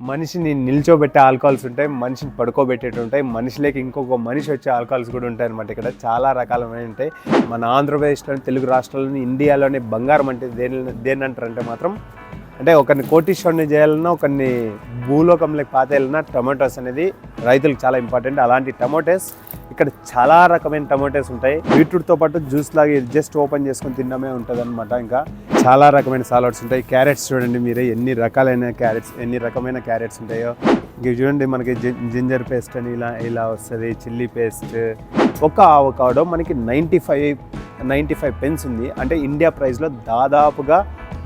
మనిషిని నిల్చోబెట్టే ఆల్కహాల్స్ ఉంటాయి మనిషిని పడుకోబెట్టేటి ఉంటాయి మనిషిలోకి ఇంకొక మనిషి వచ్చే ఆల్కహాల్స్ కూడా ఉంటాయి అనమాట ఇక్కడ. చాలా రకాలమైన ఉంటాయి. మన ఆంధ్రప్రదేశ్లోని తెలుగు రాష్ట్రాల్లోని ఇండియాలోని బంగారం అంటే దేని దేని అంటారంటే మాత్రం అంటే ఒకరిని కోటీశ్వరుని చేయాలన్నా ఒకరిని భూలోకంలోకి పాతేయాలన్నా టమాటోస్ అనేది రైతులకు చాలా ఇంపార్టెంట్. అలాంటి టమాటోస్ ఇక్కడ చాలా రకమైన టమాటోస్ ఉంటాయి. బీట్రూట్తో పాటు జ్యూస్ లాగా జస్ట్ ఓపెన్ చేసుకొని తినడమే ఉంటుంది అనమాట ఇంకా. చాలా రకమైన సాలడ్స్ ఉంటాయి. క్యారెట్స్ చూడండి మీరే ఎన్ని రకాలైన క్యారెట్స్ ఎన్ని రకమైన క్యారెట్స్ ఉంటాయో. ఇవి చూడండి మనకి జింజర్ పేస్ట్ అని ఇలా ఇలా వస్తుంది చిల్లీ పేస్ట్. ఒక ఆవకాడో మనకి ninety five ninety five pence ఉంది. అంటే ఇండియా ప్రైస్లో దాదాపుగా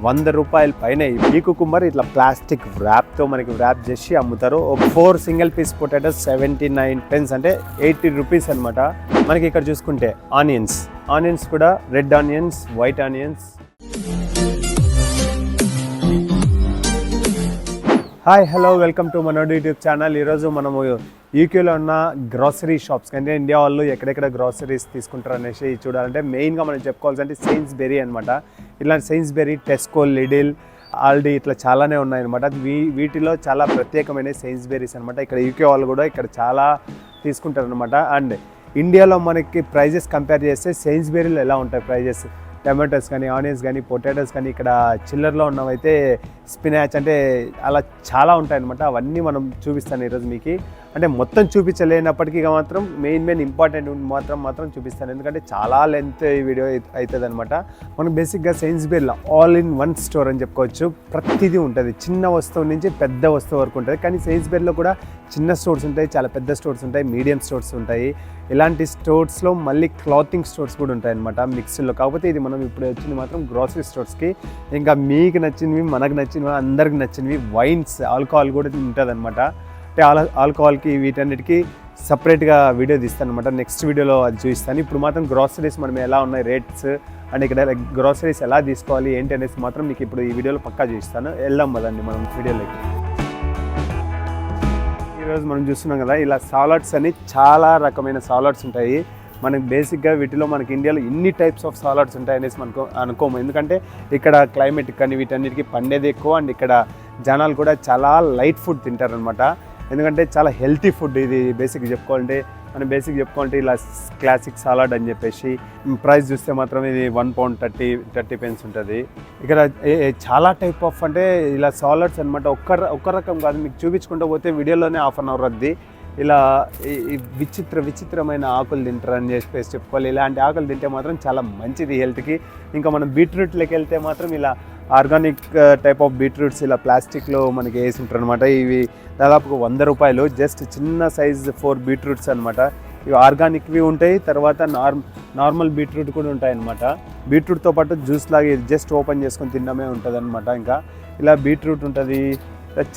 వంద రూపాయల పైన ఈ కుకుంబర్ ఇట్లా ప్లాస్టిక్తో మనకి ర్యాప్ చేసి అమ్ముతారు. ఒక four single piece potatoes seventy nine pence అంటే ఎయిటీ రూపీస్ అనమాట మనకి ఇక్కడ చూసుకుంటే ఆనియన్స్ ఆనియన్స్ కూడా red onions white onions hi hello welcome to Manodu YouTube channel. ఈరోజు మనము యూకేలో ఉన్న గ్రాసరీ షాప్స్ అంటే ఇండియా వాళ్ళు ఎక్కడెక్కడ గ్రాసరీస్ తీసుకుంటారు అనేసి చూడాలంటే మెయిన్గా మనం చెప్పుకోవాల్సింటే సైన్స్ బెరీ అనమాట ఇలాంటి Sainsbury Tesco Lidl Aldi ఇట్లా చాలానే ఉన్నాయన్నమాట. వీ వీటిలో చాలా ప్రత్యేకమైన సైన్స్ బెరీస్ అనమాట ఇక్కడ యూకే వాళ్ళు కూడా ఇక్కడ చాలా తీసుకుంటారనమాట అండ్ ఇండియాలో మనకి ప్రైజెస్ కంపేర్ చేస్తే సైన్స్ బెరీలు ఎలా ఉంటాయి ప్రైజెస్ టమాటోస్ కానీ ఆనియన్స్ కానీ పొటాటోస్ కానీ ఇక్కడ చిల్లర్లో ఉన్నవైతే స్పినాచ్ అంటే అలా చాలా ఉంటాయన్నమాట. అవన్నీ మనం చూపిస్తాను ఈరోజు మీకు. అంటే మొత్తం చూపించలేనప్పటికీ మాత్రం మెయిన్ మెయిన్ ఇంపార్టెంట్ మాత్రం మాత్రం చూపిస్తాను. ఎందుకంటే చాలా లెంత్ ఈ వీడియో అవుతుంది అనమాట మనం బేసిక్గా సైన్స్ బేర్లో ఆల్ ఇన్ వన్ స్టోర్ అని చెప్పుకోవచ్చు. ప్రతిదీ ఉంటుంది. చిన్న వస్తువు నుంచి పెద్ద వస్తువు వరకు ఉంటుంది. కానీ సైన్స్ బేర్లో కూడా చిన్న స్టోర్స్ ఉంటాయి చాలా పెద్ద స్టోర్స్ ఉంటాయి మీడియం స్టోర్స్ ఉంటాయి. ఇలాంటి స్టోర్స్లో మళ్ళీ క్లాతింగ్ స్టోర్స్ కూడా ఉంటాయి అనమాట మిక్స్లో కాకపోతే ఇది మనం ఇప్పుడు వచ్చింది మాత్రం గ్రాసరీ స్టోర్స్కి ఇంకా మీకు నచ్చినవి మనకు నచ్చింది సినిమా అందరికి నచ్చినవి. వైన్స్ ఆల్కహాల్ కూడా ఉంటుంది అనమాట అంటే ఆల్ ఆల్కహాల్కి వీటన్నిటికీ సపరేట్గా వీడియో తీస్తాను అనమాట నెక్స్ట్ వీడియోలో అది చూపిస్తాను. ఇప్పుడు మాత్రం గ్రాసరీస్ మనం ఎలా ఉన్నాయి రేట్స్ అండ్ ఇక్కడ గ్రాసరీస్ ఎలా తీసుకోవాలి ఏంటి అనేసి మాత్రం మీకు ఇప్పుడు ఈ వీడియోలో పక్కా చూపిస్తాను. వెళ్దాం కదండి మనం వీడియోలోకి. ఈరోజు మనం చూస్తున్నాం కదా ఇలా సాలడ్స్ అని చాలా రకమైన సాలడ్స్ ఉంటాయి. మనకి బేసిక్గా వీటిలో మనకి ఇండియాలో ఇన్ని టైప్స్ ఆఫ్ సాలడ్స్ ఉంటాయి అనేసి మనకు అనుకోము. ఎందుకంటే ఇక్కడ క్లైమేట్ కానీ వీటన్నిటికీ పండేది ఎక్కువ అండ్ ఇక్కడ జనాలు కూడా చాలా లైట్ ఫుడ్ తింటారనమాట ఎందుకంటే చాలా హెల్తీ ఫుడ్ ఇది బేసిక్ చెప్పుకోవాలంటే. మనం బేసిక్ చెప్పుకోవాలంటే ఇలా క్లాసిక్ సాలాడ్ అని చెప్పేసి ప్రైస్ చూస్తే మాత్రం ఇది one pound thirty thirty pence ఉంటుంది. ఇక్కడ చాలా టైప్ ఆఫ్ అంటే ఇలా సాలడ్స్ అనమాట ఒక్క ఒక్క రకం కాదు. మీకు చూపించుకుంటూ పోతే వీడియోలోనే హాఫ్ అన్ అవర్ వద్ది ఇలా ఈ- విచిత్ర విచిత్రమైన ఆకులు తింటారని చెప్పేసి చెప్పుకోవాలి. ఇలాంటి ఆకులు తింటే మాత్రం చాలా మంచిది హెల్త్కి. ఇంకా మనం బీట్రూట్లోకి వెళ్తే మాత్రం ఇలా ఆర్గానిక్ టైప్ ఆఫ్ బీట్రూట్స్ ఇలా ప్లాస్టిక్లో మనకి వేసి ఉంటారు అనమాట ఇవి దాదాపు వంద రూపాయలు. జస్ట్ చిన్న సైజ్ ఫోర్ బీట్రూట్స్ అనమాట ఇవి ఆర్గానిక్వి ఉంటాయి తర్వాత నార్ నార్మల్ బీట్రూట్ కూడా ఉంటాయి అనమాట బీట్రూట్తో పాటు జ్యూస్ లాగా జస్ట్ ఓపెన్ చేసుకొని తినడమే ఉంటుంది అనమాట ఇంకా. ఇలా బీట్రూట్ ఉంటుంది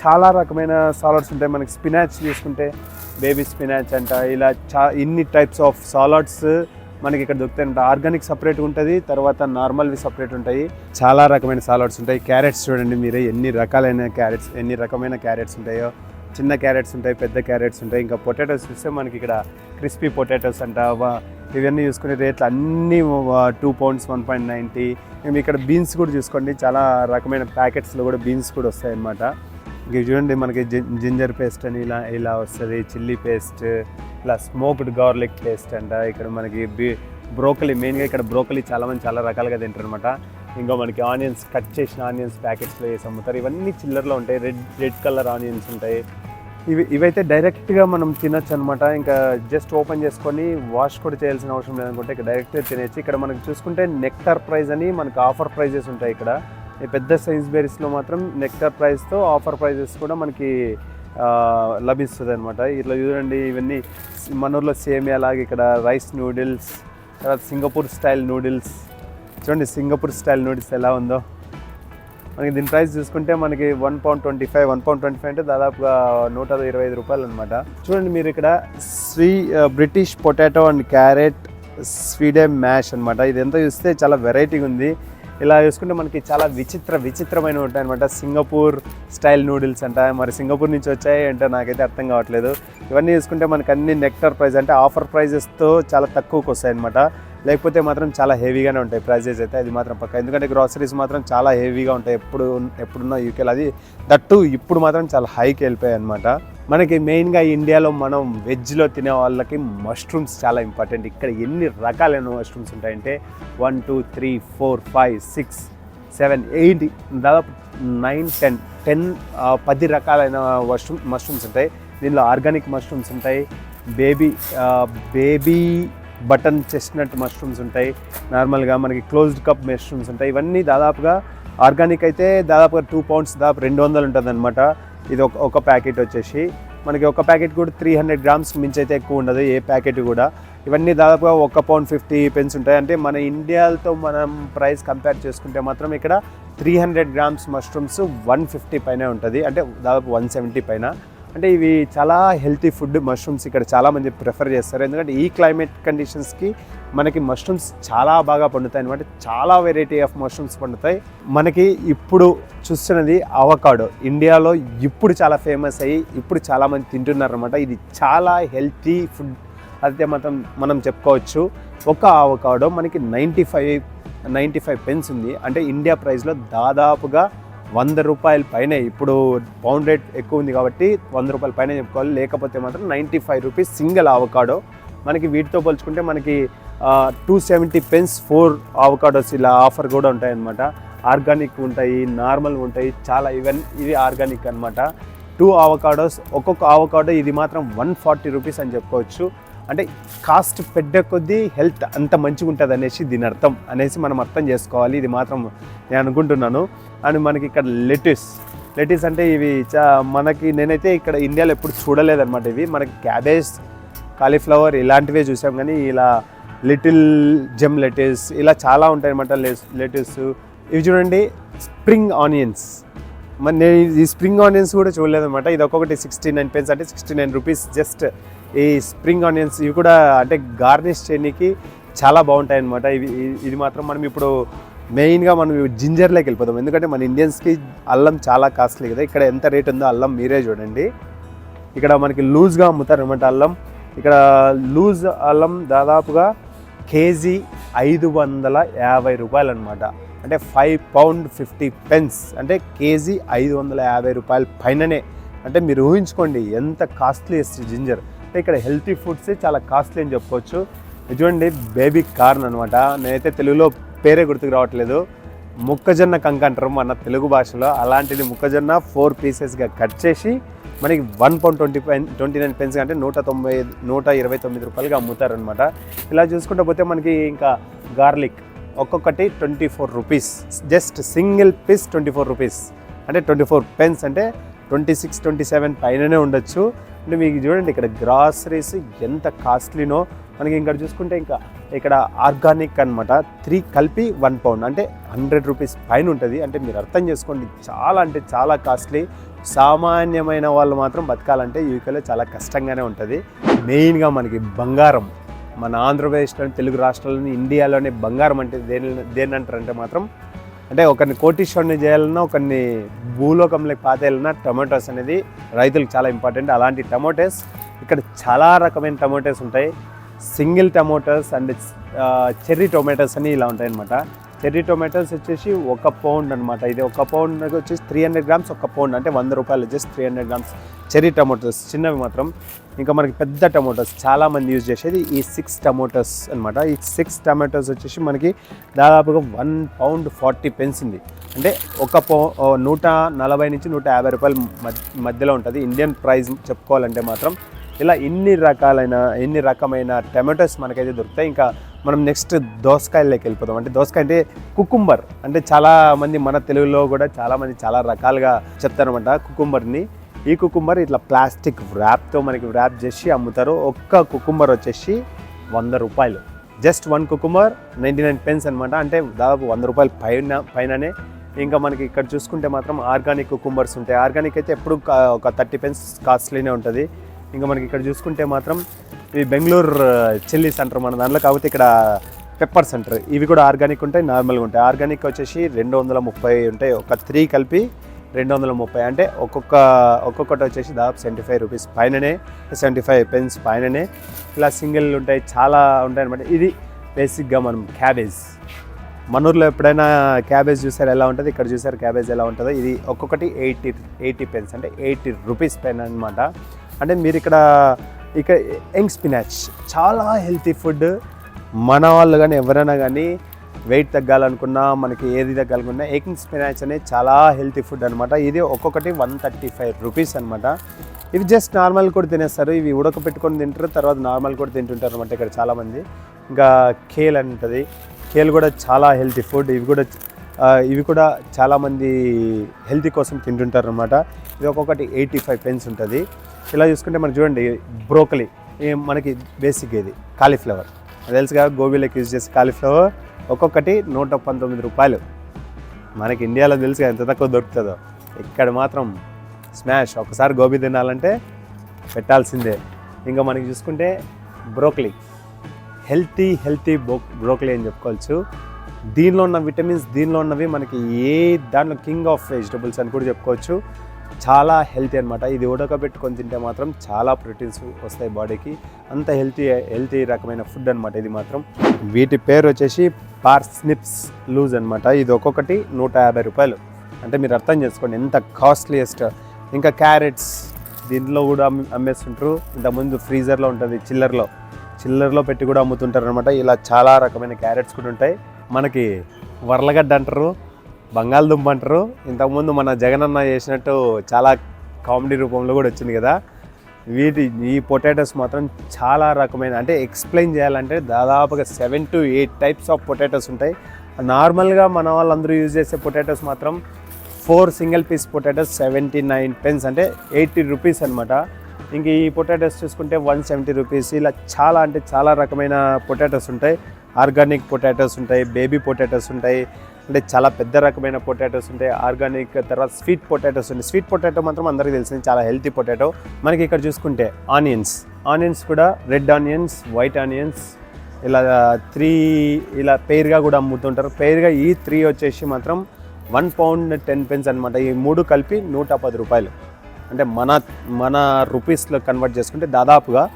చాలా రకమైన సాలడ్స్ ఉంటాయి. మనకి స్పినాచ్ తీసుకుంటే బేబీ స్పినాచ్ అంట. ఇలా చా ఇన్ని టైప్స్ ఆఫ్ సాలడ్స్ మనకి ఇక్కడ దొరుకుతాయి ఆర్గానిక్ సపరేట్ ఉంటుంది తర్వాత నార్మల్వి సపరేట్ ఉంటాయి. చాలా రకమైన సాలడ్స్ ఉంటాయి. క్యారెట్స్ చూడండి మీరే ఎన్ని రకాలైన క్యారెట్స్ ఎన్ని రకమైన క్యారెట్స్ ఉంటాయో. చిన్న క్యారెట్స్ ఉంటాయి పెద్ద క్యారెట్స్ ఉంటాయి. ఇంకా పొటాటోస్ చూస్తే మనకి ఇక్కడ క్రిస్పీ పొటాటోస్ అంట. ఇవన్నీ చూసుకునే రేట్లు అన్నీ two pounds one point ninety మేము ఇక్కడ బీన్స్ కూడా చూసుకోండి. చాలా రకమైన ప్యాకెట్స్లో కూడా బీన్స్ కూడా వస్తాయి అన్నమాట ఇంక చూడండి మనకి జింజర్ పేస్ట్ అని ఇలా ఇలా వస్తుంది చిల్లీ పేస్ట్ ఇలా స్మోక్డ్ గార్లిక్ పేస్ట్ అంట. ఇక్కడ మనకి బీ బ్రోకలీ మెయిన్గా ఇక్కడ బ్రోకలీ చాలా మంది చాలా రకాలుగా తింటారు అనమాట ఇంకా మనకి ఆనియన్స్ కట్ చేసిన ఆనియన్స్ ప్యాకెట్స్లో వేసి అమ్ముతారు. ఇవన్నీ చిల్లర్లో ఉంటాయి. రెడ్ రెడ్ కలర్ ఆనియన్స్ ఉంటాయి. ఇవి ఇవైతే డైరెక్ట్గా మనం తినొచ్చు అనమాట ఇంకా జస్ట్ ఓపెన్ చేసుకొని వాష్ కూడా చేయాల్సిన అవసరం లేదనుకుంటే ఇక్కడ డైరెక్ట్గా తినేసి ఇక్కడ మనకి చూసుకుంటే నెక్టర్ ప్రైస్ అని మనకు ఆఫర్ ప్రైజెస్ ఉంటాయి ఇక్కడ. పెద్ద సైన్స్ బేరీస్లో మాత్రం నెక్టర్ ప్రైస్తో ఆఫర్ ప్రైజెస్ కూడా మనకి లభిస్తుంది అనమాట ఇట్లా చూడండి ఇవన్నీ మన ఊర్లో సేమియా లాగా ఇక్కడ రైస్ నూడిల్స్ తర్వాత సింగపూర్ స్టైల్ నూడిల్స్ చూడండి సింగపూర్ స్టైల్ నూడిల్స్ ఎలా ఉందో. మనకి దీని ప్రైస్ చూసుకుంటే మనకి one pound twenty five one pound twenty five అంటే దాదాపుగా నూట ఇరవై ఐదు రూపాయలు అనమాట చూడండి మీరు ఇక్కడ స్వీ British potato and carrot swede mash అనమాట ఇదంతా చూస్తే చాలా వెరైటీగా ఉంది. ఇలా చూసుకుంటే మనకి చాలా విచిత్ర విచిత్రమైన ఉంటాయి అనమాట సింగపూర్ స్టైల్ నూడిల్స్ అంట. మరి సింగపూర్ నుంచి వచ్చాయి అంటే నాకైతే అర్థం కావట్లేదు. ఇవన్నీ చూసుకుంటే మనకి అన్ని నెక్టర్ ప్రైస్ అంటే ఆఫర్ ప్రైజెస్తో చాలా తక్కువకి వస్తాయి అనమాట లేకపోతే మాత్రం చాలా హెవీగానే ఉంటాయి ప్రైజెస్ అయితే అది మాత్రం పక్క. ఎందుకంటే గ్రాసరీస్ మాత్రం చాలా హెవీగా ఉంటాయి ఎప్పుడు ఎప్పుడున్న యూకేలో అది దట్టు ఇప్పుడు మాత్రం చాలా హైకి వెళ్ళిపోయాయి అనమాట మనకి మెయిన్గా ఇండియాలో మనం వెజ్లో తినే వాళ్ళకి మష్రూమ్స్ చాలా ఇంపార్టెంట్ ఇక్కడ ఎన్ని రకాలైన మష్రూమ్స్ ఉంటాయంటే one two three four five six seven eight దాదాపు నైన్ టెన్ టెన్ పది రకాలైన మష్రూమ్ మష్రూమ్స్ ఉంటాయి. దీనిలో ఆర్గానిక్ మష్రూమ్స్ ఉంటాయి. Baby baby button chestnut mushrooms ఉంటాయి. నార్మల్గా మనకి క్లోజ్డ్ కప్ మష్రూమ్స్ ఉంటాయి. ఇవన్నీ దాదాపుగా ఆర్గానిక్ అయితే దాదాపుగా టూ పౌండ్స్ దాదాపు రెండు వందలు ఉంటుంది అనమాట ఇది ఒక ఒక ప్యాకెట్ వచ్చేసి. మనకి ఒక ప్యాకెట్ కూడా త్రీ హండ్రెడ్ గ్రామ్స్ మించి అయితే ఎక్కువ ఉండదు ఏ ప్యాకెట్ కూడా. ఇవన్నీ దాదాపుగా ఒక పౌండ్ ఫిఫ్టీ పెన్స్ ఉంటాయి. అంటే మన ఇండియాతో మనం ప్రైస్ కంపేర్ చేసుకుంటే మాత్రం ఇక్కడ three hundred grams mushrooms one fifty పైన ఉంటుంది. అంటే దాదాపు వన్ సెవెంటీ పైన. అంటే ఇవి చాలా హెల్తీ ఫుడ్ మష్రూమ్స్ ఇక్కడ చాలామంది ప్రిఫర్ చేస్తారు. ఎందుకంటే ఈ క్లైమేట్ కండిషన్స్కి మనకి మష్రూమ్స్ చాలా బాగా పండుతాయి అనమాట చాలా వెరైటీ ఆఫ్ మష్రూమ్స్ పండుతాయి. మనకి ఇప్పుడు చూస్తున్నది అవకాడో. ఇండియాలో ఇప్పుడు చాలా ఫేమస్ అయ్యి ఇప్పుడు చాలామంది తింటున్నారు అనమాట ఇది చాలా హెల్తీ ఫుడ్ అయితే మాత్రం మనం చెప్పుకోవచ్చు. ఒక అవకాడో మనకి ninety five ninety five pence ఉంది. అంటే ఇండియా ప్రైస్లో దాదాపుగా వంద రూపాయల పైన. ఇప్పుడు పౌండ్ రేట్ ఎక్కువ ఉంది కాబట్టి వంద రూపాయల పైన చెప్పుకోవాలి. లేకపోతే మాత్రం ninety five rupees single avocado మనకి వీటితో పోల్చుకుంటే మనకి two seventy pence four avocados ఇలా ఆఫర్ కూడా ఉంటాయన్నమాట. ఆర్గానిక్ ఉంటాయి నార్మల్ ఉంటాయి చాలా ఈవెన్ ఇది ఆర్గానిక్ అనమాట టూ అవకాడోస్ ఒక్కొక్క అవకాడో ఇది మాత్రం వన్ ఫార్టీ రూపీస్ అని చెప్పుకోవచ్చు. అంటే కాస్ట్ పెద్ద కొద్దీ హెల్త్ అంత మంచిగా ఉంటుంది అనేసి దీని అర్థం అనేసి మనం అర్థం చేసుకోవాలి. ఇది మాత్రం నేను అనుకుంటున్నాను. అండ్ మనకి ఇక్కడ లెటిస్ లెటిస్ అంటే ఇవి చా మనకి నేనైతే ఇక్కడ ఇండియాలో ఎప్పుడు చూడలేదన్నమాట ఇవి. మనకి క్యాబేజ్ కాలీఫ్లవర్ ఇలాంటివే చూసాం కానీ ఇలా లిటిల్ జెమ్ లెటిస్ ఇలా చాలా ఉంటాయన్నమాట లెటిస్ ఇవి చూడండి స్ప్రింగ్ ఆనియన్స్. మరి నేను ఈ స్ప్రింగ్ ఆనియన్స్ కూడా చూడలేదన్నమాట. ఇది ఒక్కొక్కటి సిక్స్టీ నైన్ పెన్స్ అంటే సిక్స్టీ నైన్ రూపీస్ జస్ట్ ఈ స్ప్రింగ్ ఆనియన్స్ ఇవి కూడా అంటే గార్నిష్ చేయడానికి చాలా బాగుంటాయి అనమాట ఇవి ఇది మాత్రం మనం ఇప్పుడు మెయిన్గా మనం జింజర్లోకి వెళ్ళిపోతాం ఎందుకంటే మన ఇండియన్స్కి అల్లం చాలా కాస్ట్లీ కదా. ఇక్కడ ఎంత రేట్ ఉందో అల్లం మీరే చూడండి. ఇక్కడ మనకి లూజ్గా అమ్ముతారనమాట అల్లం. ఇక్కడ లూజ్ అల్లం దాదాపుగా కేజీ ఐదు వందల యాభై రూపాయలు అనమాట అంటే ఫైవ్ పౌండ్ ఫిఫ్టీ పెన్స్. అంటే కేజీ ఐదు వందల యాభై రూపాయల పైననే. అంటే మీరు ఊహించుకోండి ఎంత కాస్ట్లీ జింజర్. అంటే ఇక్కడ హెల్తీ ఫుడ్స్ చాలా కాస్ట్లీ అని చెప్పుకోవచ్చు. చూడండి బేబీ కార్న్ అనమాట నేనైతే తెలుగులో పేరే గుర్తుకు రావట్లేదు. మొక్కజొన్న కంక అంటారు మన తెలుగు భాషలో. అలాంటిది మొక్కజొన్న ఫోర్ పీసెస్గా కట్ చేసి మనకి one pound twenty pine twenty nine pence అంటే నూట తొంభై నూట ఇరవై తొమ్మిది రూపాయలుగా అమ్ముతారనమాట ఇలా చూసుకుంటూ పోతే మనకి ఇంకా గార్లిక్ ఒక్కొక్కటి twenty four rupees. Just single piece twenty four rupees. అంటే ట్వంటీ ఫోర్ పెన్స్ అంటే ట్వంటీ సిక్స్ ట్వంటీ సెవెన్ పైననే ఉండొచ్చు. అంటే మీకు చూడండి ఇక్కడ గ్రాసరీస్ ఎంత కాస్ట్లీనో మనకి ఇక్కడ చూసుకుంటే ఇంకా ఇక్కడ ఆర్గానిక్ అనమాట త్రీ కలిపి వన్ పౌండ్ అంటే హండ్రెడ్ రూపీస్ పైన ఉంటుంది. అంటే మీరు అర్థం చేసుకోండి చాలా అంటే చాలా కాస్ట్లీ. సామాన్యమైన వాళ్ళు మాత్రం బతకాలంటే యూకేలో చాలా కష్టంగానే ఉంటుంది. మెయిన్గా మనకి బంగారం. మన ఆంధ్రప్రదేశ్లోని తెలుగు రాష్ట్రాల్లోని ఇండియాలోనే బంగారం అంటే దేని దేని అంటారంటే మాత్రం అంటే ఒకరిని కోటీశ్వరుని చేయాలన్నా ఒకరిని భూలోకంలోకి పాతేయాలన్నా టమాటోస్ అనేది రైతులకు చాలా ఇంపార్టెంట్. అలాంటి టమాటోస్ ఇక్కడ చాలా రకమైన టమాటోస్ ఉంటాయి. Single tomatoes and cherry tomatoes అని ఇలా ఉంటాయన్నమాట. చెర్రీ టొమాటోస్ వచ్చేసి ఒక పౌండ్ అనమాట ఇది ఒక పౌండ్ వచ్చేసి త్రీ హండ్రెడ్ గ్రామ్స్ ఒక పౌండ్ అంటే వంద రూపాయలు just three hundred grams cherry tomatoes చిన్నవి మాత్రం. ఇంకా మనకి పెద్ద టమాటోస్ చాలామంది యూజ్ చేసేది ఈ సిక్స్ టమాటోస్ అనమాట ఈ సిక్స్ టమాటోస్ వచ్చేసి మనకి దాదాపుగా వన్ పౌండ్ ఫార్టీ పెన్స్ ఉంది. అంటే ఒక పౌ నూట నలభై నుంచి నూట యాభై రూపాయల మధ్యలో ఉంటుంది. ఇండియన్ ప్రైస్ చెప్పుకోవాలంటే మాత్రం ఇలా ఇన్ని రకాలైన ఎన్ని రకమైన టమాటోస్ మనకైతే దొరుకుతాయి. ఇంకా మనం నెక్స్ట్ దోసకాయల్లోకి వెళ్ళిపోతాం అంటే దోసకాయ అంటే కుకుంబర్ అంటే చాలా మంది మన తెలుగులో కూడా చాలా మంది చాలా రకాలుగా చెప్తారనమాట కుకుంబర్ని ఈ కుకుంబర్ ఇట్లా ప్లాస్టిక్ ర్యాప్తో మనకి ర్యాప్ చేసి అమ్ముతారు. ఒక్క కుకుంబర్ వచ్చేసి వంద రూపాయలు. Just one cucumber ninety nine pence అనమాట అంటే దాదాపు వంద రూపాయలు పైన పైననే. ఇంకా మనకి ఇక్కడ చూసుకుంటే మాత్రం ఆర్గానిక్ కుకుంబర్స్ ఉంటాయి. ఆర్గానిక్ అయితే ఎప్పుడు ఒక థర్టీ పెన్స్ కాస్ట్లీనే ఉంటుంది. ఇంకా మనకి ఇక్కడ చూసుకుంటే మాత్రం ఇవి బెంగళూరు చిల్లీస్ అంటారు మన దాంట్లో కాకపోతే ఇక్కడ పెప్పర్ సెంటర్. ఇవి కూడా ఆర్గానిక్ ఉంటాయి నార్మల్గా ఉంటాయి. ఆర్గానిక్ వచ్చేసి రెండు వందల ముప్పై ఉంటాయి. ఒక త్రీ కలిపి రెండు వందల ముప్పై అంటే ఒక్కొక్క ఒక్కొక్కటి వచ్చేసి దాదాపు సెవెంటీ ఫైవ్ రూపీస్ పైననే సెవెంటీ ఫైవ్ పెన్స్ పైననే. ఇలా సింగిల్ ఉంటాయి చాలా ఉంటాయి అనమాట ఇది బేసిక్గా మనం క్యాబేజ్. మన ఊర్లో ఎప్పుడైనా క్యాబేజ్ చూసారు ఎలా ఉంటుంది? ఇక్కడ చూసారు క్యాబేజ్ ఎలా ఉంటుందో. ఇది ఒక్కొక్కటి ఎయిటీ ఎయిటీ పెన్స్ అంటే ఎయిటీ రూపీస్ పెన్ అనమాట అంటే మీరు ఇక్కడ ఇక యంగ్ స్పినాచ్ చాలా హెల్తీ ఫుడ్. మన వాళ్ళు కానీ ఎవరైనా కానీ వెయిట్ తగ్గాలనుకున్నా మనకి ఏది తగ్గాలనుకున్నా ఎగ్ స్పినాచ్ అనేది చాలా హెల్తీ ఫుడ్ అనమాట ఇది ఒక్కొక్కటి వన్ థర్టీ ఫైవ్ రూపీస్ అనమాట ఇవి జస్ట్ నార్మల్ కూడా తినేస్తారు. ఇవి ఉడకపెట్టుకొని తింటారు తర్వాత నార్మల్ కూడా తింటుంటారు అనమాట ఇక్కడ చాలామంది. ఇంకా కేల్ అని ఉంటుంది కేల్ కూడా చాలా హెల్తీ ఫుడ్. ఇవి కూడా ఇవి కూడా చాలామంది హెల్తీ కోసం తింటుంటారు అనమాట ఇది ఒక్కొక్కటి ఎయిటీ ఫైవ్ పెన్స్ ఉంటుంది. ఇలా చూసుకుంటే మనం చూడండి బ్రోకలీ మనకి బేసిక్ ఇది కాలీఫ్లవర్ అది తెలుసుగా గోబీలోకి యూజ్ చేసే కాలీఫ్లవర్ ఒక్కొక్కటి నూట పంతొమ్మిది రూపాయలు. మనకి ఇండియాలో తెలుసుగా ఎంత తక్కువ దొరుకుతుందో. ఇక్కడ మాత్రం స్మాష్ ఒకసారి గోబీ తినాలంటే పెట్టాల్సిందే. ఇంకా మనకి చూసుకుంటే బ్రోకలీ. హెల్తీ హెల్తీ బో బ్రోకలీ అని చెప్పుకోవచ్చు. దీనిలో ఉన్న విటమిన్స్ దీనిలో ఉన్నవి మనకి ఏ దాంట్లో కింగ్ ఆఫ్ వెజిటబుల్స్ అని కూడా చెప్పుకోవచ్చు. చాలా హెల్తీ అనమాట ఇది ఉడకబెట్టుకొని తింటే మాత్రం చాలా ప్రోటీన్స్ వస్తాయి బాడీకి. అంత హెల్తీ హెల్తీ రకమైన ఫుడ్ అనమాట ఇది మాత్రం. వీటి పేరు వచ్చేసి పార్స్నిప్స్ లూజ్ అనమాట ఇది ఒక్కొక్కటి నూట యాభై రూపాయలు. అంటే మీరు అర్థం చేసుకోండి ఎంత కాస్ట్లీయెస్ట్. ఇంకా క్యారెట్స్ దీంట్లో కూడా అమ్మేస్తుంటారు. ఇంతకుముందు ఫ్రీజర్లో ఉంటుంది చిల్లర్లో. చిల్లర్లో పెట్టి కూడా అమ్ముతుంటారు అనమాట ఇలా చాలా రకమైన క్యారెట్స్ కూడా ఉంటాయి. మనకి వరలగడ్డ అంటారు బంగాళదుంప అంటారు. ఇంతకుముందు మన జగనన్న చేసినట్టు చాలా కామెడీ రూపంలో కూడా వచ్చింది కదా. వీటి ఈ పొటాటోస్ మాత్రం చాలా రకమైన అంటే ఎక్స్ప్లెయిన్ చేయాలంటే దాదాపుగా seven to eight types of potatoes ఉంటాయి. నార్మల్గా మన వాళ్ళందరూ యూజ్ చేసే పొటాటోస్ మాత్రం four single piece potatoes seventy nine pence అంటే ఎయిటీ రూపీస్ అనమాట ఇంక ఈ పొటాటోస్ చూసుకుంటే వన్ సెవెంటీ రూపీస్ ఇలా చాలా అంటే చాలా రకమైన పొటాటోస్ ఉంటాయి. ఆర్గానిక్ పొటాటోస్ ఉంటాయి బేబీ పొటాటోస్ ఉంటాయి అంటే చాలా పెద్ద రకమైన పొటాటోస్ ఉంటాయి. ఆర్గానిక్ తర్వాత స్వీట్ పొటాటోస్ ఉంటాయి. స్వీట్ పొటాటో మాత్రం అందరికీ తెలిసింది చాలా హెల్తీ పొటాటో. మనకి ఇక్కడ చూసుకుంటే ఆనియన్స్. ఆనియన్స్ కూడా రెడ్ ఆనియన్స్ వైట్ ఆనియన్స్ ఇలా త్రీ ఇలా పేరుగా కూడా అమ్ముతుంటారు. పేరుగా ఈ త్రీ వచ్చేసి మాత్రం వన్ పౌండ్ టెన్ పెన్స్ అనమాట ఈ మూడు కలిపి నూట పది రూపాయలు. అంటే మన మన రూపీస్లో కన్వర్ట్ చేసుకుంటే దాదాపుగా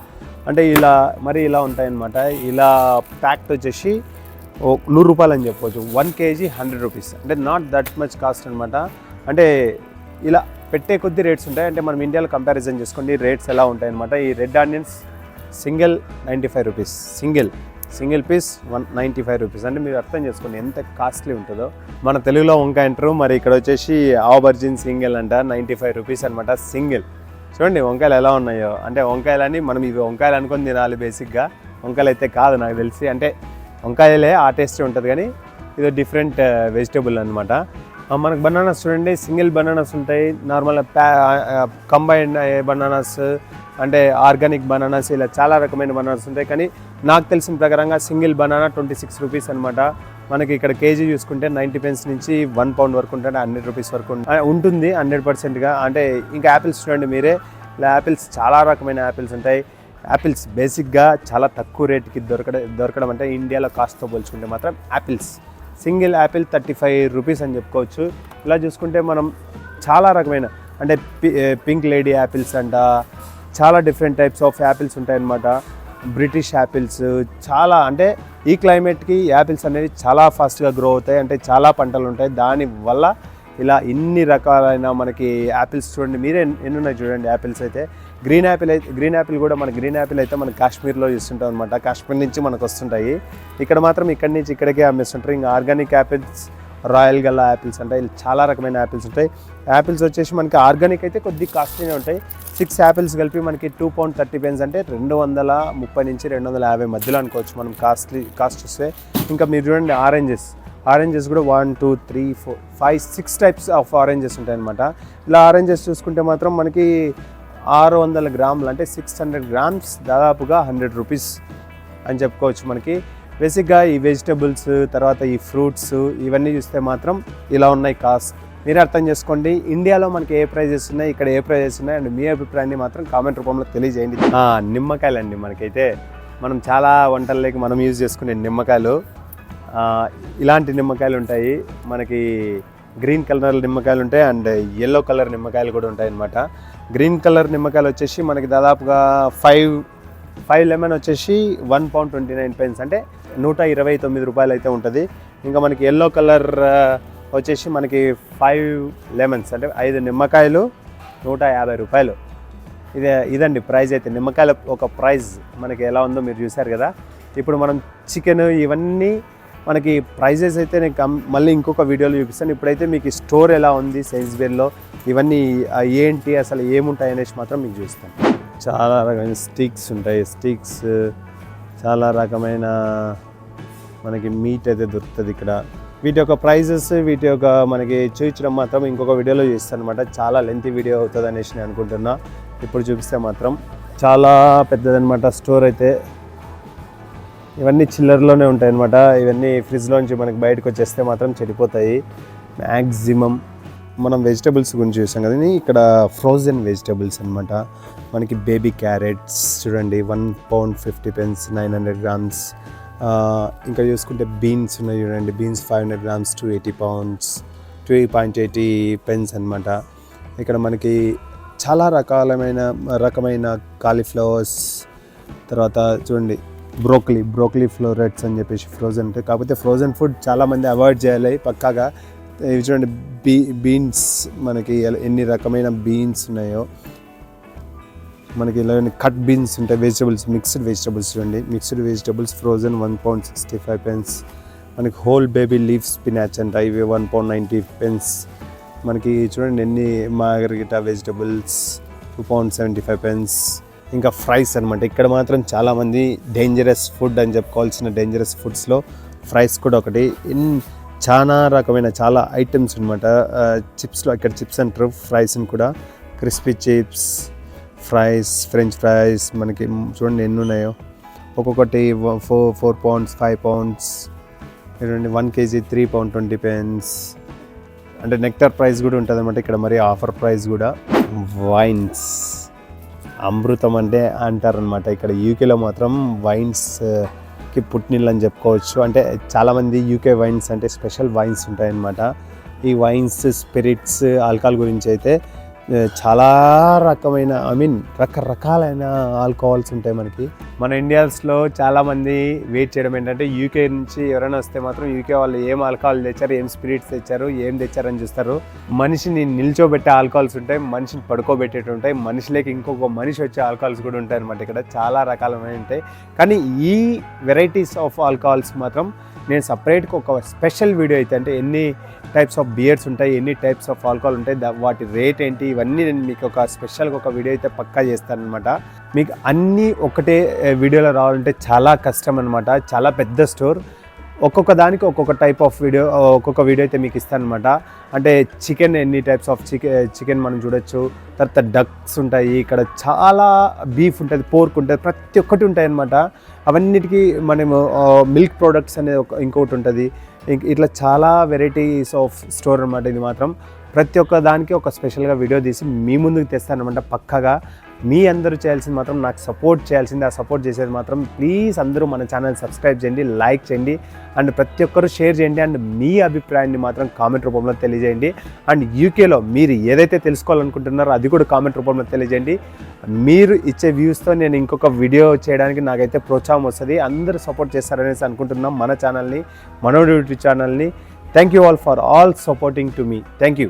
అంటే ఇలా మరి ఇలా ఉంటాయన్నమాట. ఇలా ప్యాక్ట్ వచ్చేసి ఓ నూరు రూపాయలు అని చెప్పవచ్చు వన్ కేజీ హండ్రెడ్ రూపీస్. అంటే నాట్ దట్ మచ్ కాస్ట్ అనమాట అంటే ఇలా పెట్టే కొద్ది రేట్స్ ఉంటాయి. అంటే మనం ఇండియాలో కంపారిజన్ చేసుకోండి రేట్స్ ఎలా ఉంటాయి అనమాట ఈ red onions single ninety five rupees. Single. Single piece one ninety five rupees. అంటే మీరు అర్థం చేసుకోండి ఎంత కాస్ట్లీ ఉంటుందో. మన తెలుగులో వంకాయ అంటారు. మరి ఇక్కడ వచ్చేసి ఆవర్జిన్ సింగిల్ అంట. నైంటీ ఫైవ్ రూపీస్ అనమాట సింగిల్. చూడండి వంకాయలు ఎలా ఉన్నాయో. అంటే వంకాయలని మనం ఇవి వంకాయలు అనుకొని తినాలి బేసిక్గా. వంకాయలు అయితే కాదు నాకు తెలిసి. అంటే వంకాయలే ఆ టేస్ట్ ఉంటుంది కానీ ఇది డిఫరెంట్ వెజిటేబుల్ అనమాట మనకు బనానాస్ చూడండి సింగిల్ బనానాస్ ఉంటాయి. నార్మల్ ప్యా కంబైన్డ్ బనానాస్ అంటే ఆర్గానిక్ బనానాస్ ఇలా చాలా రకమైన బనానాస్ ఉంటాయి. కానీ నాకు తెలిసిన ప్రకారంగా single banana twenty six rupees అనమాట మనకి ఇక్కడ కేజీ చూసుకుంటే నైంటీ పెన్స్ నుంచి వన్ పౌండ్ వరకు ఉంటుంది హండ్రెడ్ రూపీస్ వరకు ఉంటుంది హండ్రెడ్ పర్సెంట్గా అంటే ఇంకా యాపిల్స్ చూడండి మీరే. ఇలా యాపిల్స్ చాలా రకమైన యాపిల్స్ ఉంటాయి. యాపిల్స్ బేసిక్గా చాలా తక్కువ రేట్కి దొరకడం దొరకడం అంటే ఇండియాలో కాస్ట్తో పోల్చుకుంటే మాత్రం apples single apple thirty five rupees అని చెప్పుకోవచ్చు. ఇలా చూసుకుంటే మనం చాలా రకమైన అంటే పి- పింక్ లేడీ యాపిల్స్ అంట చాలా డిఫరెంట్ టైప్స్ ఆఫ్ యాపిల్స్ ఉంటాయన్నమాట. బ్రిటిష్ యాపిల్స్ చాలా అంటే ఈ క్లైమేట్కి యాపిల్స్ అనేవి చాలా ఫాస్ట్గా గ్రో అవుతాయి. అంటే చాలా పంటలు ఉంటాయి దానివల్ల ఇలా ఇన్ని రకాలైన మనకి యాపిల్స్ చూడండి. మీరే ఎన్ని ఉన్నాయి చూడండి యాపిల్స్ అయితే. గ్రీన్ యాపిల్ అయితే గ్రీన్ యాపిల్ కూడా మన గ్రీన్ యాపిల్ అయితే మన కాశ్మీర్లో ఇస్తుంటాం అనమాట కాశ్మీర్ నుంచి మనకు వస్తుంటాయి. ఇక్కడ మాత్రం ఇక్కడి నుంచి ఇక్కడికే అమ్మేస్తుంటారు. ఇంకా organic apples royal gala apples అంటే ఇలా చాలా రకమైన యాపిల్స్ ఉంటాయి. యాపిల్స్ వచ్చేసి మనకి ఆర్గానిక్ అయితే కొద్దిగా కాస్ట్లీనే ఉంటాయి. సిక్స్ యాపిల్స్ కలిపి మనకి టూ పౌండ్ థర్టీ పెన్స్ అంటే రెండు వందల ముప్పై నుంచి రెండు వందల యాభై మధ్యలో అనుకోవచ్చు మనం కాస్ట్లీ కాస్ట్ వస్తే ఇంకా మీరు చూడండి ఆరెంజెస్ ఆరెంజెస్ కూడా one two three four five six types of oranges ఉంటాయన్నమాట. ఇలా ఆరెంజెస్ చూసుకుంటే మాత్రం మనకి ఆరు వందల గ్రాములు అంటే సిక్స్ హండ్రెడ్ గ్రామ్స్ దాదాపుగా హండ్రెడ్ రూపీస్ అని చెప్పుకోవచ్చు మనకి. బేసిక్గా ఈ వెజిటబుల్స్ తర్వాత ఈ ఫ్రూట్స్ ఇవన్నీ చూస్తే మాత్రం ఇలా ఉన్నాయి కాస్ట్. మీరు అర్థం చేసుకోండి. ఇండియాలో మనకి ఏ ప్రైజెస్ ఉన్నాయి ఇక్కడ ఏ ప్రైజెస్ ఉన్నాయి అండ్ మీ అభిప్రాయాన్ని మాత్రం కామెంట్ రూపంలో తెలియజేయండి. నిమ్మకాయలండి మనకైతే. మనం చాలా వంటల్లోకి మనం యూజ్ చేసుకునే నిమ్మకాయలు. ఇలాంటి నిమ్మకాయలు ఉంటాయి. మనకి గ్రీన్ కలర్ నిమ్మకాయలు ఉంటాయి అండ్ ఎల్లో కలర్ నిమ్మకాయలు కూడా ఉంటాయి అన్నమాట. గ్రీన్ కలర్ నిమ్మకాయలు వచ్చేసి మనకి దాదాపుగా ఫైవ్ ఫైవ్ లెమన్ వచ్చేసి one pound twenty nine pence అంటే నూట ఇరవై తొమ్మిది రూపాయలు అయితే ఉంటుంది. ఇంకా మనకి ఎల్లో కలర్ వచ్చేసి మనకి ఫైవ్ లెమన్స్ అంటే ఐదు నిమ్మకాయలు నూట యాభై రూపాయలు. ఇదే ఇదండి ప్రైస్ అయితే. నిమ్మకాయల ఒక ప్రైస్ మనకి ఎలా ఉందో మీరు చూశారు కదా. ఇప్పుడు మనం చికెన్ ఇవన్నీ మనకి ప్రైజెస్ అయితే నేను కం మళ్ళీ ఇంకొక వీడియోలో చూపిస్తాను. ఇప్పుడైతే మీకు స్టోర్ ఎలా ఉంది సైన్స్వేర్లో ఇవన్నీ ఏంటి అసలు ఏముంటాయి అనేసి మాత్రం మీకు చూస్తాను చాలా రకమైన స్టిక్స్ ఉంటాయి. స్టిక్స్ చాలా రకమైన మనకి మీట్ అయితే దొరుకుతుంది ఇక్కడ. వీటి యొక్క ప్రైజెస్ వీటి యొక్క మనకి చూపించడం మాత్రం ఇంకొక వీడియోలో చూస్తాను అనమాట చాలా లెంతీ వీడియో అవుతుంది అనేసి నేను అనుకుంటున్నా. ఇప్పుడు చూపిస్తే మాత్రం చాలా పెద్దదనమాట స్టోర్ అయితే. ఇవన్నీ చిల్లర్లోనే ఉంటాయి అనమాట ఇవన్నీ ఫ్రిడ్జ్లోంచి మనకి బయటకు వచ్చేస్తే మాత్రం చెడిపోతాయి. మ్యాక్సిమం మనం వెజిటబుల్స్ గురించి చూసాం కదా ఇక్కడ ఫ్రోజన్ వెజిటబుల్స్ అనమాట మనకి బేబీ క్యారెట్స్ చూడండి one pound fifty pence nine hundred grams ఇంకా చూసుకుంటే బీన్స్ ఉన్నాయి చూడండి. Beans five hundred grams two eighty pounds two point eighty pence అనమాట ఇక్కడ మనకి చాలా రకాలమైన రకమైన కాలీఫ్లవర్స్ తర్వాత చూడండి బ్రోకలీ బ్రోకలీ ఫ్లోరెట్స్ అని చెప్పేసి ఫ్రోజన్ ఉంటాయి. కాకపోతే ఫ్రోజన్ ఫుడ్ చాలామంది అవాయిడ్ చేయాలి పక్కాగా. ఇవి చూడండి బీ బీన్స్ మనకి ఎన్ని రకమైన బీన్స్ ఉన్నాయో. మనకి ఇలా కట్ బీన్స్ ఉంటాయి వెజిటబుల్స్ మిక్స్డ్ వెజిటబుల్స్ చూడండి. Mixed vegetables frozen one pound sixty five pence మనకి హోల్ బేబీ లీఫ్ స్పినాచ్ అంట ఇవి వన్ పౌండ్ నైంటీ పెన్స్ మనకి చూడండి ఎన్ని margherita vegetables two pound seventy five pence ఇంకా ఫ్రైస్ అనమాట ఇక్కడ మాత్రం చాలామంది డేంజరస్ ఫుడ్ అని చెప్పుకోవాల్సిన డేంజరస్ ఫుడ్స్లో ఫ్రైస్ కూడా ఒకటి. ఇన్ చాలా రకమైన చాలా ఐటమ్స్ అనమాట చిప్స్లో ఇక్కడ చిప్స్ అంటారు ఫ్రైస్ని కూడా. Crispy chips fries french fries మనకి చూడండి ఎన్ని ఉన్నాయో ఒక్కొక్కటి four four pounds five pounds చూడండి one KG three pound twenty pence. అంటే నెక్టర్ ప్రైస్ కూడా ఉంటుంది అనమాట ఇక్కడ మరి ఆఫర్ ప్రైస్ కూడా. వైన్స్. అమృతం అంటే అంటారనమాట ఇక్కడ. యూకేలో మాత్రం వైన్స్కి పుట్టినీళ్ళు అని చెప్పుకోవచ్చు. అంటే చాలామంది యూకే వైన్స్ అంటే స్పెషల్ వైన్స్ ఉంటాయన్నమాట. ఈ వైన్స్ స్పిరిట్స్ ఆల్కహాల్ గురించి అయితే చాలా రకమైన ఐ మీన్ రకరకాలైన ఆల్కహాల్స్ ఉంటాయి మనకి. మన ఇండియాస్లో చాలామంది వెయిట్ చేయడం ఏంటంటే యూకే నుంచి ఎవరైనా వస్తే మాత్రం యూకే వాళ్ళు ఏం ఆల్కహాల్ తెచ్చారు ఏం స్పిరిట్స్ తెచ్చారు ఏం తెచ్చారని చూస్తారు. మనిషిని నిల్చోబెట్టే ఆల్కహాల్స్ ఉంటాయి మనిషిని పడుకోబెట్టేటి ఉంటాయి మనిషిలోకి ఇంకొక మనిషి వచ్చే ఆల్కహాల్స్ కూడా ఉంటాయి అనమాట ఇక్కడ. చాలా రకాలమైన ఉంటాయి. కానీ ఈ వెరైటీస్ ఆఫ్ ఆల్కహాల్స్ మాత్రం నేను సపరేట్గా ఒక స్పెషల్ వీడియో అయితే అంటే ఎన్ని టైప్స్ ఆఫ్ బియర్స్ ఉంటాయి ఎన్ని టైప్స్ ఆఫ్ ఆల్కహాల్ ఉంటాయి దా- వాటి రేట్ ఏంటి ఇవన్నీ నేను మీకు ఒక స్పెషల్గా ఒక వీడియో అయితే పక్కా చేస్తాను అనమాట మీకు అన్నీ ఒకటే eh, వీడియోలో రావాలంటే చాలా కష్టం అనమాట చాలా పెద్ద స్టోర్ ఒక్కొక్క దానికి ఒక్కొక్క టైప్ ఆఫ్ వీడియో ఒక్కొక్క వీడియో అయితే మీకు ఇస్తాను అనమాట అంటే చికెన్ ఎన్ని టైప్స్ ఆఫ్ చికెన్ చికెన్ మనం చూడొచ్చు. తర్వాత డక్స్ ఉంటాయి ఇక్కడ చాలా బీఫ్ ఉంటుంది పోర్క్ ఉంటుంది ప్రతి ఒక్కటి ఉంటాయి అనమాట అవన్నిటికీ మనము మిల్క్ ప్రోడక్ట్స్ అనేది ఒక ఇంకొకటి ఉంటుంది. ఇట్లా చాలా వెరైటీస్ ఆఫ్ స్టోర్ అనమాట ఇది మాత్రం. ప్రతి ఒక్క దానికి ఒక స్పెషల్గా వీడియో తీసి మీ ముందుకు తెస్తానమాట పక్కగా. మీ అందరూ చేయాల్సింది మాత్రం నాకు సపోర్ట్ చేయాల్సింది ఆ సపోర్ట్ చేసేది మాత్రం ప్లీజ్ అందరూ మన ఛానల్ సబ్స్క్రైబ్ చేయండి లైక్ చేయండి అండ్ ప్రతి ఒక్కరు షేర్ చేయండి అండ్ మీ అభిప్రాయాన్ని మాత్రం కామెంట్ రూపంలో తెలియజేయండి. అండ్ యూకేలో మీరు ఏదైతే తెలుసుకోవాలనుకుంటున్నారో అది కూడా కామెంట్ రూపంలో తెలియజేయండి. మీరు ఇచ్చే వ్యూస్తో నేను ఇంకొక వీడియో చేయడానికి నాకైతే ప్రోత్సాహం వస్తుంది. అందరూ సపోర్ట్ చేస్తారనేసి అనుకుంటున్నాం మన ఛానల్ని మనోడి యూట్యూబ్ ఛానల్ని thank you all for all supporting to me thank you